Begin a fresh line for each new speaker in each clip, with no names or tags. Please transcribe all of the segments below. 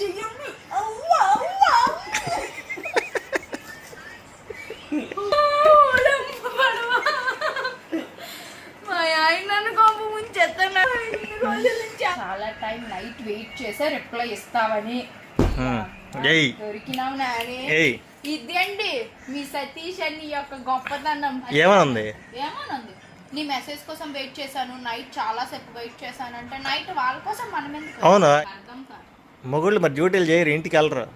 చెయ్యండి అవ్వా అవ్వా మా ఆయన నన్ను కొంప ముంచెత్తాను ఇన్ని రోజుల నుంచి చాలా టైం నైట్ వెయిట్ చేసా రిప్లై ఇస్తావని దొరికినావు నాని. ఇదండి మీ సతీష్ అని యొక్క గొప్పతనం
ఏమనుంది?
ఏమనుంది? నీ మెసేజ్ కోసం వెయిట్ చేశాను. నైట్ చాలా సేపు వెయిట్ చేశాను అంటే నైట్ వాళ్ళ కోసం మనం ఎందుకు? అర్థం కాదు.
మొగుళ్ళు మరి డ్యూటీలు చేయరు ఇంటికి వెళ్ళరు.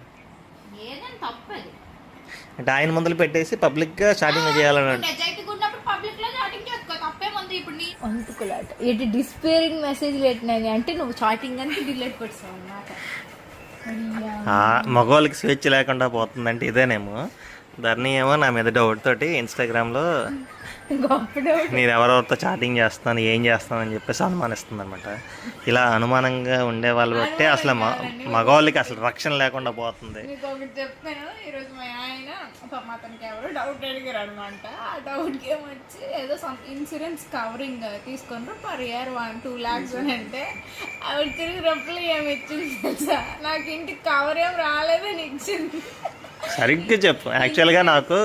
అంటే ఆయన ముందలు పెట్టేసి పబ్లిక్గా స్టార్టింగ్ చేయాలని
నిజాయితీగా ఉన్నప్పుడు పబ్లిక్లో చాటింగ్ చేసుకో తప్పేముంది ఇప్పుడు నీ అంతుకులాట ఇటు డిస్పేరింగ్ మెసేజ్ పెట్టినని అంటే నువ్వు చాటింగ్ అని డిలీట్ పెట్టావు అన్నమాట.
ఆ, మగవాళ్ళకి స్వేచ్ఛ లేకుండా పోతుందంటే ఇదేనేమో. ధరణి ఏమో నా మీద డౌట్ తోటి ఇన్స్టాగ్రామ్లో నేను ఎవరెవరితో చాటింగ్ చేస్తాను ఏం చేస్తాను అని చెప్పేసి అనుమానిస్తుంది అనమాట ఇలా అనుమానంగా ఉండే వాళ్ళు బట్టి అసలు మగవాళ్ళకి అసలు రక్షణ లేకుండా పోతుంది.
చెప్తాను ఈరోజు మా ఆయన పాపం అతనికి ఎవరు డౌట్ అడిగారు అనమాట ఆ డౌట్కి ఏమొచ్చి ఏదో సమ్ ఇన్సూరెన్స్ కవరింగ్ తీసుకున్నారు. Per year one two lakhs అని అంటే ఆవిడ తిరిగి రొప్పులు ఏమి ఇచ్చింది తెలుసా? నాకు ఇంటికి కవర్ ఏం రాలేదని ఇచ్చింది.
సరిగ్గా చెప్పు. యాక్చువల్గా నాకు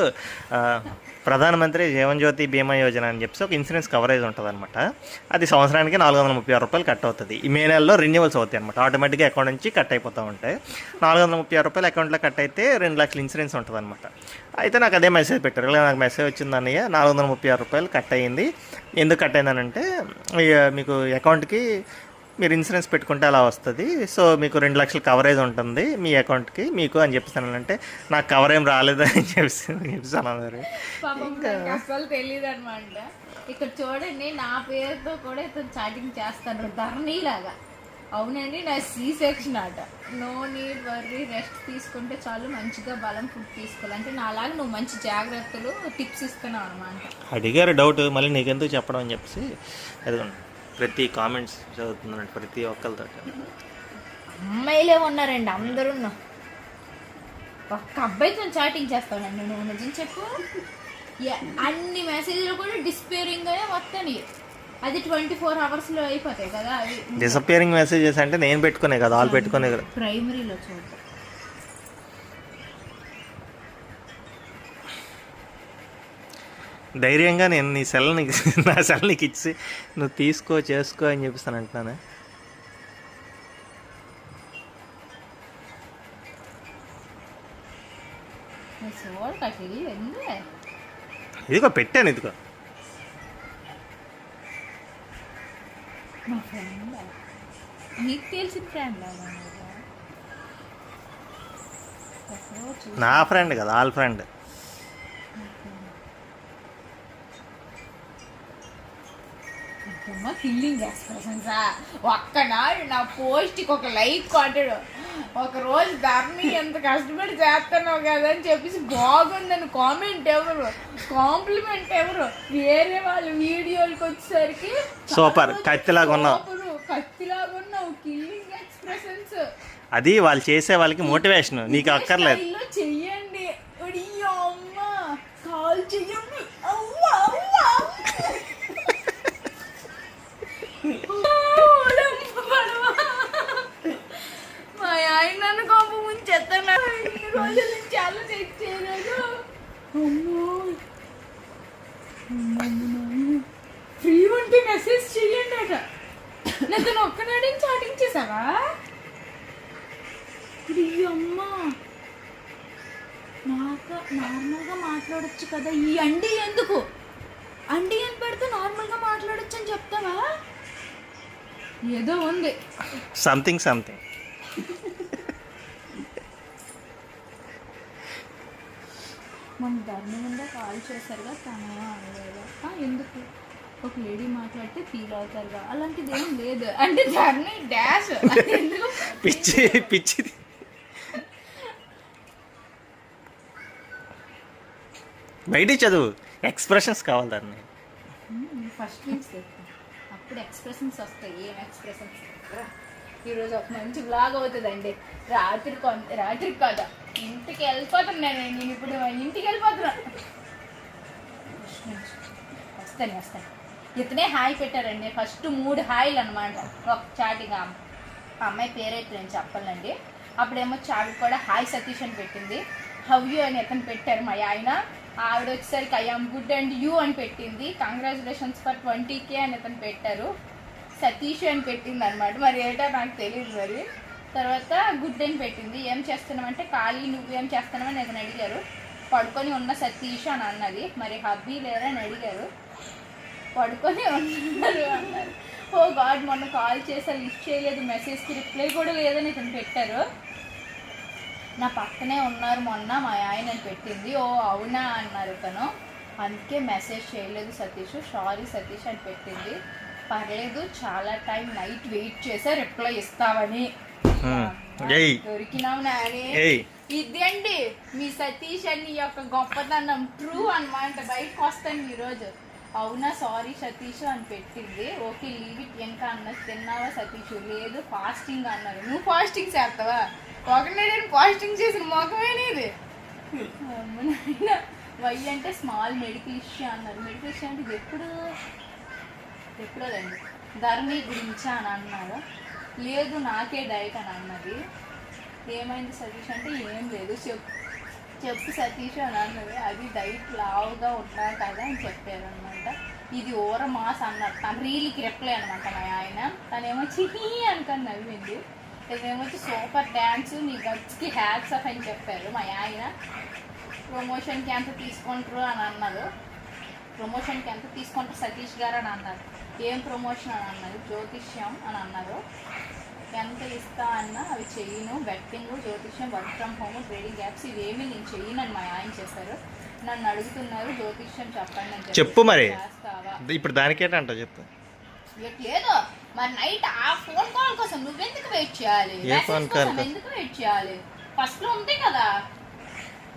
ప్రధానమంత్రి జీవన్ జ్యోతి బీమా యోజన అని చెప్పేసి ఒక ఇన్సూరెన్స్ కవరేజ్ ఉంటుంది అనమాట అది సంవత్సరానికి నాలుగు వందల ముప్పై ఆరు రూపాయలు కట్ అవుతుంది. ఈ మే నెలలో రెన్యువల్స్ అవుతాయి అనమాట ఆటోమేటిక్గా అకౌంట్ నుంచి కట్ అయిపోతూ ఉంటాయి. నాలుగు వందల ముప్పై ఆరు రూపాయలు అకౌంట్లో కట్ అయితే రెండు లక్షల ఇన్సూరెన్స్ ఉంటుంది అనమాట అయితే నాకు అదే మెసేజ్ పెట్టారు. ఇలా నాకు మెసేజ్ వచ్చింది అన్నయ్య నాలుగు వందల ముప్పై ఆరు రూపాయలు కట్ అయ్యింది ఎందుకు కట్ అయిందనంటే ఇక మీకు అకౌంట్కి మీరు ఇన్సూరెన్స్ పెట్టుకుంటే అలా వస్తుంది. సో మీకు రెండు లక్షల కవరేజ్ ఉంటుంది మీ అకౌంట్కి. మీకు అని చెప్పేసానంటే నాకు కవర్ ఏం రాలేదని చెప్పేసి చెప్పేసాను అన్నారు.
పాపం నాకు అసలు తెలియదు అనమాట ఇక్కడ చూడండి నా పేరుతో కూడా ఇతను చాటింగ్ చేస్తాను ధరణి లాగా అవునండి నా సి సెక్షన్ ఆట. నో నీడ్ వర్రీ రెస్ట్ తీసుకుంటే చాలు మంచిగా బలం ఫుడ్ తీసుకోవాలి. అంటే నాలాగా నువ్వు మంచి జాగ్రత్తలు టిప్స్ ఇస్తున్నావు అనమాట
అడిగారు డౌట్ మళ్ళీ నీకెందుకు చెప్పడం అని చెప్పేసి అదిగోండి. ప్రతి కామెంట్స్ చదువుతున్నాను ప్రతి ఒక్కరితో
అమ్మాయిలే ఉన్నారండి అందరూ ఒక్క అబ్బాయితో చాటింగ్ చేస్తానండి నువ్వు నిజం చెప్పు. అన్ని మెసేజ్లు కూడా డిస్పేరింగ్ అయ్యే వస్తాయి. అది ట్వంటీ ఫోర్ అవర్స్లో అయిపోతాయి కదా అవి.
డిసపియరింగ్ మెసేజెస్ అంటే నేను పెట్టుకునే కదా వాళ్ళు పెట్టుకునే కదా.
ప్రైమరీలో చూద్దాం.
ధైర్యంగా నేను నీ సెల్ నీకు నా సెల్ నీకు ఇచ్చి నువ్వు తీసుకో చేసుకో అని చెప్పిస్తాను అంటున్నాను. ఇదిగో పెట్టాను ఇదిగో. నా ఫ్రెండ్ కదా ఆల్ ఫ్రెండ్
కిల్లింగ్ ఎక్స్ప్రెషన్స్ ఒక్కనాడు నా పోస్ట్కి ఒక లైక్ కొట్టాడు. ఒక రోజు ధర్ని ఎంత కష్టపడి చేస్తున్నావు కదా అని చెప్పేసి బాగుందని కామెంట్ ఎవరు? కాంప్లిమెంట్ ఎవరు? వేరే వాళ్ళ వీడియోలకి వచ్చేసరికి
సూపర్, కత్తిలాగా ఉన్నావు.
కత్తిలాగా ఉన్నావు. కిల్లింగ్ ఎక్స్ప్రెషన్స్
అది వాళ్ళు చేసే వాళ్ళకి మోటివేషన్ నీకు అక్కర్లేదు
స్టైల్లో చెయ్యండి అయ్యో అమ్మ కాల్ చెయ్యండి అవ్వా అవ్వా మా ఆయన నన్ను కొంప ముంచెత్తాను ఇన్ని చాలా చెక్ చేయలేదు ఫ్రీ ఉంటే మెసేజ్ చెయ్యండి అట. నేను ఒక్కనాడే చాటింగ్ చేసావా అమ్మా. నాక నార్మల్గా మాట్లాడొచ్చు కదా. ఈ అండి ఎందుకు? అండి అని పెడితే నార్మల్గా మాట్లాడొచ్చు అని చెప్తావా? ఏదో ఉంది.
సంథింగ్ సంథింగ్
మన ధర్మం ఉందా కాల్ చేశారుగా తనే అనలేదు? "ఆ, ఎందుకు? ఒక లేడీ మాట్లాడితే ఫీల్ అవుతారుగా. అలాంటిది ఏం లేదు. అంటే ధర్ని డాష్.
పిచ్చి పిచ్చి. బయట చదువు. ఎక్స్ప్రెషన్స్ కావాలి దాన్ని.
ఫస్ట్ నుంచి అప్పుడు ఎక్స్ప్రెషన్స్ వస్తాయి. ఏం ఎక్స్ప్రెషన్స్ ఈరోజు ఒక మంచి బ్లాగ్ అవుతుందండి. రాత్రి కొన్- రాత్రి కాదా ఇంటికి వెళ్ళిపోతున్నాను నేను ఇప్పుడు ఇంటికి వెళ్ళిపోతున్నా. వస్తాను వస్తాను. ఇతనే హాయ్ పెట్టారండి. ఫస్ట్ మూడు హాయిలు అనమాట ఒక చాటిగా అమ్మాయి పేరైతే నేను చెప్పాలండి. అప్పుడేమో చావి కూడా హాయ్ సతీష్ అని పెట్టింది. హవ్యూ అని అతను పెట్టారు మా ఆయన. ఆవిడ వచ్చేసరికి ఐఎమ్ గుడ్ అండ్ యూ అని పెట్టింది. కంగ్రాచులేషన్స్ ఫర్ ట్వంటీ కే అని అతను పెట్టారు. సతీష్ అని పెట్టింది అనమాట మరి ఏంటో నాకు తెలియదు మరి. తర్వాత గుడ్ అని పెట్టింది. ఏం చేస్తున్నామంటే ఖాళీ నువ్వు ఏం చేస్తున్నావని అతను అడిగారు. పడుకొని ఉన్న సతీష్ అని అన్నది. మరి హబ్బీ లేరా అని అడిగారు. పడుకొని ఉన్నారు అన్నారు. ఓ గాడ్ మొన్న కాల్ చేసా లిఫ్ట్ చేయలేదు. మెసేజ్కి రిప్లై కూడా లేదని ఇతను పెట్టారు. నా పక్కనే ఉన్నారు మొన్న మా ఆయన అని పెట్టింది. ఓ అవునా అన్నారు తను అందుకే మెసేజ్ చేయలేదు సతీష్. సారీ సతీష్ అని పెట్టింది. పర్లేదు చాలా టైం నైట్ వెయిట్ చేసా. రిప్లై ఇస్తావని.
ఏయ్.
దొరికినావు నాని
ఏయ్.
ఇది అండి మీ సతీష్ అని యొక్క గొప్పతనం ట్రూ అన్నమాట. బయటకు వస్తాను ఈరోజు. అవునా సారీ సతీష్ అని పెట్టింది. ఓకే లీవ్ ఇట్ ఇంకా అన్నది తిన్నావా సతీష్? లేదు ఫాస్టింగ్ అన్నారు. నువ్వు ఫాస్టింగ్ చేస్తావా? ఒకనే నేను ఫాస్టింగ్ చేసిన మొఖమేనేది వై అంటే స్మాల్ మెడికల్ ఇష్యూ అన్నారు. మెడికల్ ఇష్యూ అంటే ఎప్పుడు? ఎప్పుడోదండి. ధరణి గురించా అని అన్నారు? లేదు నాకే డైట్ అని అన్నది. ఏమైంది సతీష్ అంటే ఏం లేదు. చెప్పు చెప్పు సతీష్ అని అన్నది. అది డైట్ లావుగా ఉన్నా కదా అని చెప్పారు అనమాట ఇది ఓర మాస్ అన్నారు తను రీల్కి రిప్లై అనమాట మా ఆయన. తనేమో చిహి అనుకొని నవ్వింది. ఇదేమొచ్చి సూపర్ డ్యాన్స్ నీ గట్స్కి హ్యాట్స్ ఆఫ్ అని చెప్పారు మా ఆయన. ప్రమోషన్కి ఎంత తీసుకుంటారు అని అన్నారు. ప్రమోషన్కి ఎంత తీసుకుంటారు సతీష్ గారు అని అన్నారు. ఏం ప్రమోషన్ అని అన్నారు జ్యోతిష్యం అని అన్నారు. ఎంత ఇస్తా అన్నా అవి చెయ్యను. బెట్టింగ్ జ్యోతిష్యం work from home trading apps ఇవేమి నేను చెయ్యను అని మా ఆయన చేశారు నన్ను అడుగుతున్నారు జ్యోతిష్యం చెప్పండి అని చెప్పి.
మరి.
చేస్తావా
ఇప్పుడు దానికేటంట చెప్పు.
లేదు మరి నైట్ ఆ ఫోన్ కాల్ కోసం నువ్వెందుకు వెయిట్ చేయాలి?
ఏ
మెసేజ్
phone call
కోసం
కోసం?
ఎందుకు వెయిట్ చేయాలి? ఫస్ట్లో ఉంది కదా.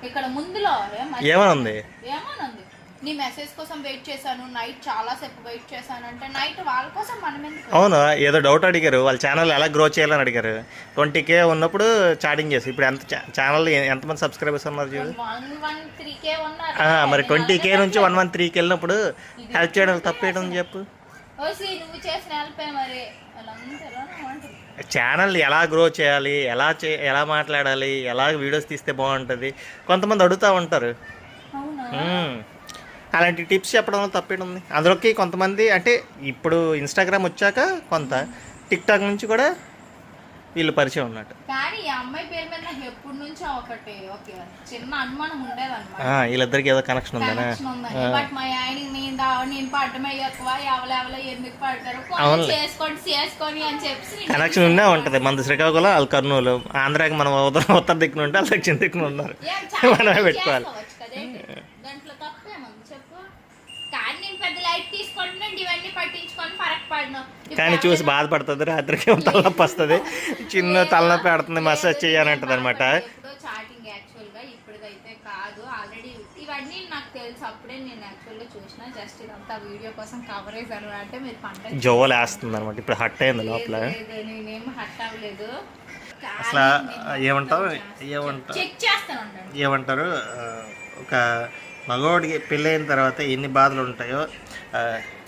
ఇక్కడ ముందులో ఏం మర్చి-
ఏమని ఉంది
ఏమోనంది? నీ మెసేజ్ కోసం వెయిట్ చేశాను. నైట్ చాలా సేపు వెయిట్ చేశాను అంటే నైట్ వాళ్ళ కోసం మనం ఎందుకు
అవును ఏదో డౌట్ అడిగారు. వాళ్ళ ఛానల్ ఎలా గ్రో చేయాలని అడిగారు. ట్వంటీ కే ఉన్నప్పుడు చాటింగ్ చేసి ఇప్పుడు ఎంత ఛానల్ ఎంతమంది సబ్స్క్రైబర్స్ ఉన్నారు చూడు? మరి ట్వంటీ కే నుంచి వన్ వన్ త్రీకి వెళ్ళినప్పుడు హెల్ప్ చేయడం తప్పేయడం చెప్పు.
నువ్వు చేసిన హెల్ప్ మరి?
ఛానల్ ఎలా గ్రో చేయాలి? ఎలా చే ఎలా మాట్లాడాలి? ఎలా వీడియోస్ తీస్తే బాగుంటుంది? కొంతమంది అడుగుతూ ఉంటారు. అలాంటి టిప్స్ చెప్పడంలో తప్పేది ఉంది. అందులోకి కొంతమంది అంటే ఇప్పుడు ఇన్స్టాగ్రామ్ వచ్చాక కొంత టిక్ టాక్ నుంచి కూడా వీళ్ళు పరిచయం ఉన్నట్టు.
కానీ ఈ అమ్మాయి పేరు మీద నాకు ఎప్పటి నుంచో ఒకటి ఓకే చిన్న అనుమానం ఉండేదన్నమాట.
ఆ, వీళ్ళిద్దరికి ఏదో కనెక్షన్ ఉందనా
కనెక్షన్ ఉందని బట్ మా ఆయన నేను దా- నేను పడ్డమే ఎక్కువ ఎవరెవరో ఎందుకు పడతారు కొన్ని
అవునులే.
చేసుకోండి చేసుకొని అని చెప్పి నేను
కనెక్షన్ ఉండే ఉంటుంది. మన శ్రీకాకుళం వాళ్ళ కర్నూలు ఆంధ్రాకి మనం ఉత్తర ఉత్తర దిక్కున ఉంటే వాళ్ళ దక్షిణ దిక్కున ఉన్నారు. మనమే పెట్టుకోవాలి
చేసుకోవచ్చు కదేంటి? దాంట్లో తప్పేముంది చెప్పు కానీ నేను పెద్ద లైట్ తీసుకుంటున్నాను ఇవన్నీ పట్టించుకొని ఫరక్ పడను. ఇప్పుడు
కానీ చూసి బాధపడుతుంది రాత్రికి తలనొప్పి వస్తుంది. చిన్న తలనొప్పి పెడుతుంది మసాజ్ చేయాలంటది అనమాట
చాటింగ్ యాక్చువల్గా ఇప్పుడైతే కాదు. ఆల్రెడీ ఇవన్నీ నాకు తెలుసు. అప్పుడే నేను యాక్చువల్గా చూసిన జస్ట్ ఇదంతా వీడియో కోసం కవరేజ్ అని అంటే మీరు పంట
జోవలు వేస్తుంది అనమాట ఇప్పుడు హట్ అయింది లోపల.
నేనేం హట్ అవ్వలేదు.
అసలు
ఉండండి.
ఏమంటారు? ఆ, ఒక మగవాడికి పెళ్ళైన తర్వాత ఎన్ని బాధలు ఉంటాయో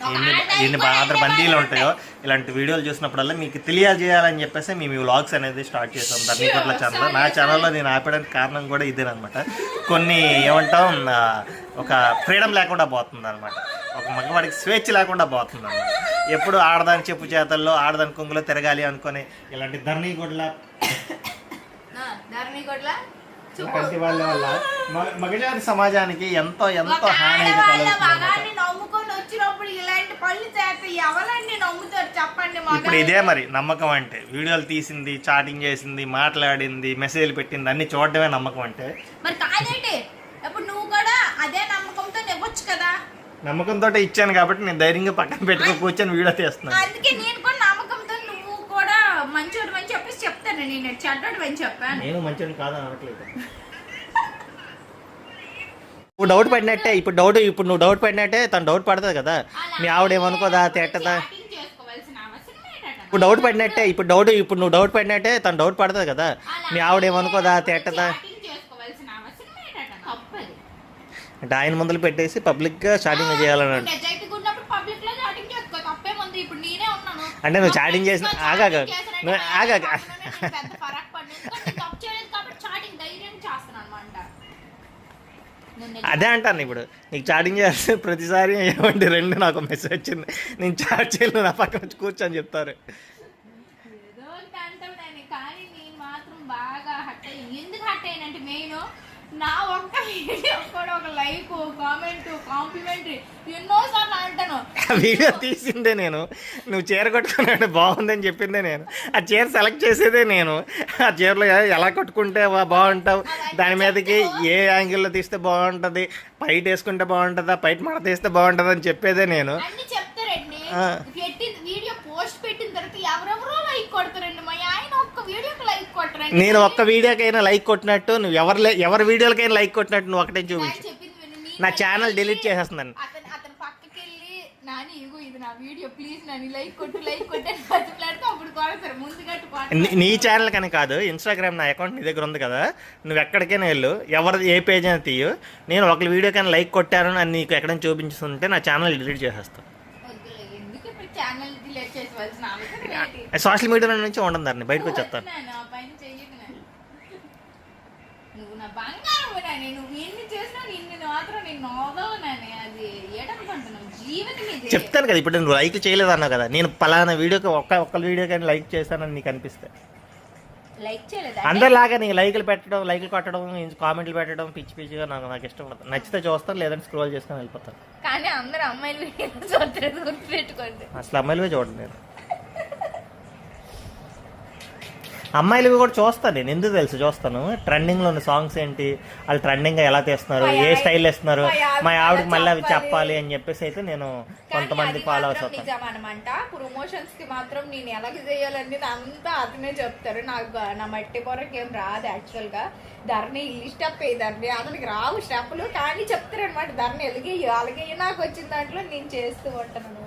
ఎన్ని ఎన్ని బాధ బందీలు ఉంటాయో ఇలాంటి వీడియోలు చూసినప్పుడల్లా మీకు తెలియజేయాలని చెప్పేసి మేము ఈ వ్లాగ్స్ అనేది స్టార్ట్ చేసాం ధర్మీపట్ల ఛానల్ నా ఛానల్లో నేను ఆపడానికి కారణం కూడా ఇదేనమాట కొన్ని ఏమంటాం ఒక ఫ్రీడమ్ లేకుండా పోతుంది అనమాట ఒక మగవాడికి స్వేచ్ఛ లేకుండా పోతుంది అనమాట ఎప్పుడు ఆడదాని చెప్పు చేతల్లో ఆడదాని కొంగులో తిరగాలి అనుకొని ఇలాంటి ధర్నీ గుడ్ల వాళ్ళ వల్ల మగజాతి సమాజానికి ఎంతో ఎంతో హాని అయితే
ఆడవాళ్ళ
ఇప్పుడు ఇదే మరి నమ్మకం అంటే. వీడియోలు తీసింది చాటింగ్ చేసింది మాట్లాడింది మెసేజ్లు పెట్టింది అన్ని చూడడమే నమ్మకం అంటే.
మరి కాదేంటి? ఇప్పుడు నువ్వు కూడా అదే నమ్మకంతో ఇవ్వచ్చు కదా.
నమ్మకంతో ఇచ్చాను కాబట్టి నేను ధైర్యంగా పక్కన పెట్టుకో కూర్చొని వీడియో తీస్తున్నాను.
అందుకే నేను కూడా నమ్మకంతో నువ్వు కూడా మంచోడు అని చెప్పేసి చెప్తాను. నేను చెడ్డోడు అని చెప్పాను.
నేను మంచిగా కాదని అనట్లేదు. ఇప్పుడు డౌట్ పడినట్టే ఇప్పుడు డౌట్ ఇప్పుడు నువ్వు డౌట్ పడినట్టే తను డౌట్ పడుతుంది కదా. మీ ఆవిడ ఏమనుకోదా తిట్టదా? ఇప్పుడు డౌట్ పడినట్టే ఇప్పుడు డౌట్ ఇప్పుడు నువ్వు డౌట్ పడినట్టే తను డౌట్ పడుతుంది కదా. మీ ఆవిడ ఏమనుకోదా తిట్టదా. అంటే ఆయన ముందలు పెట్టేసి పబ్లిక్గా స్టార్టింగ్ చేయాలని
నువ్వు నిజాయితీగా ఉన్నప్పుడు పబ్లిక్లో చాటింగ్
అదే అంటాను ఇప్పుడు. నీకు చాటింగ్ చేస్తే ప్రతిసారి ఏమంటే రెండు నాకు మెసేజ్ వచ్చింది. నేను చాట్ చేయలేదు నా పక్కన వచ్చి కూర్చొని చెప్తారు.
ఎందుకు హట్ అయ్యానంటే మెయిన్ నా ఒక్క వీడియో కూడా ఒక లైక్ కామెంట్ కాంప్లిమెంట్ ఎన్నోసార్లు అంటాను.
వీడియో తీసిందే నేను. నువ్వు చీర కట్టుకున్నాడు బాగుందని చెప్పిందే నేను. ఆ చీర సెలెక్ట్ చేసేదే నేను. ఆ చీరలో ఎలా కట్టుకుంటే బాగుంటావు? దాని మీదకి ఏ యాంగిల్లో తీస్తే బాగుంటుంది? పైట వేసుకుంటే బాగుంటుందా? పైట మడత తీస్తే బాగుంటుంది అని చెప్పేదే నేను.
చెప్తారండి
ఆ.
పెట్టిన వీడియో పోస్ట్ పెట్టిన తర్వాత ఎవరెవరో లైక్ కొడతారండి మా ఆయన ఒక్క వీడియోకి లైక్ కొట్టరండి
నేను ఒక్క వీడియోకైనా లైక్ కొట్టినట్టు నువ్వు ఎవరి ఎవరి వీడియోలకైనా లైక్ కొట్టినట్టు నువ్వు ఒకటే చూపించు. నా ఛానల్ డిలీట్ చేసేస్తున్నాను.
అతను అతను పక్కకి వెళ్ళి నాని ఇగో ఇది నా వీడియో ప్లీజ్ నాని లైక్ కొట్టు లైక్ కొట్టు అని బతిమలాడితే అప్పుడు కొడతారు ముందు కట్టు
నీ- నీ ఛానల్ కని కాదు ఇన్స్టాగ్రామ్ నా అకౌంట్ నీ దగ్గర ఉంది కదా. నువ్వు ఎక్కడికైనా వెళ్ళు ఎవరు ఏ పేజ్ అయినా తీయు. నేను ఒకరి వీడియో కన్నా లైక్ కొట్టాను అని నీకు ఎక్కడైనా చూపించుతుంటే నా ఛానల్ డిలీట్ చేసేస్తాను సోషల్ మీడియా నుంచి ఉండదు దాన్ని బయటకు వచ్చేస్తాను
వద్దు నాన్న, ఆ పని చెయ్యకు నాన్న. నువ్వు నా బంగారం నాని నువ్వు ఎన్ని చేసినా నిన్ను మాత్రం నేను నోదవు నాని అది ఏడనుకుంటున్నావు జీవితం ఇది
చెప్తాను కదా ఇప్పుడు నువ్వు లైక్ చేయలేదు అన్నావు కదా. నేను పలానా వీడియోకి ఒక్క ఒక్క వీడియో కానీ లైక్ చేశానని నీకు అనిపిస్తే. అందరిలాగా నీకు లైకులు పెట్టడం లైకులు కొట్టడం కామెంట్లు పెట్టడం పిచ్చి పిచ్చిగా నాకు నాకు ఇష్టం ఉండదు. నచ్చితే చూస్తాను లేదంటే స్క్రోల్ చేసుకొని వెళ్ళిపోతాను.
కానీ అందరు అమ్మాయిలు
అసలు అమ్మాయిలవే చూడండి నేను. అమ్మాయిలవి కూడా చూస్తాను నేను ఎందుకు తెలుసు? చూస్తాను. ట్రెండింగ్లో ఉన్న సాంగ్స్ ఏంటి? వాళ్ళు ట్రెండింగ్గా ఎలా తీస్తున్నారు? ఏ స్టైల్ వేస్తున్నారు? మా ఆవిడకి మళ్ళీ అవి చెప్పాలి. అని చెప్పేసి అయితే నేను కొంతమంది ఫాలో అవుతాను.
అనమాట ప్రమోషన్స్కి మాత్రం నేను ఎలాగ చేయాలనేది అంతా అతనే చెప్తారు. నాకు నా మట్టి పొరకి ఏం రాదు యాక్చువల్గా. ధరని ఈ స్టెప్ ధరని అతనికి రావు స్టెప్లు కానీ చెప్తారు అనమాట ధరని ఎలిగే అలాగే నాకు వచ్చిన దాంట్లో నేను చేస్తూ ఉంటాను.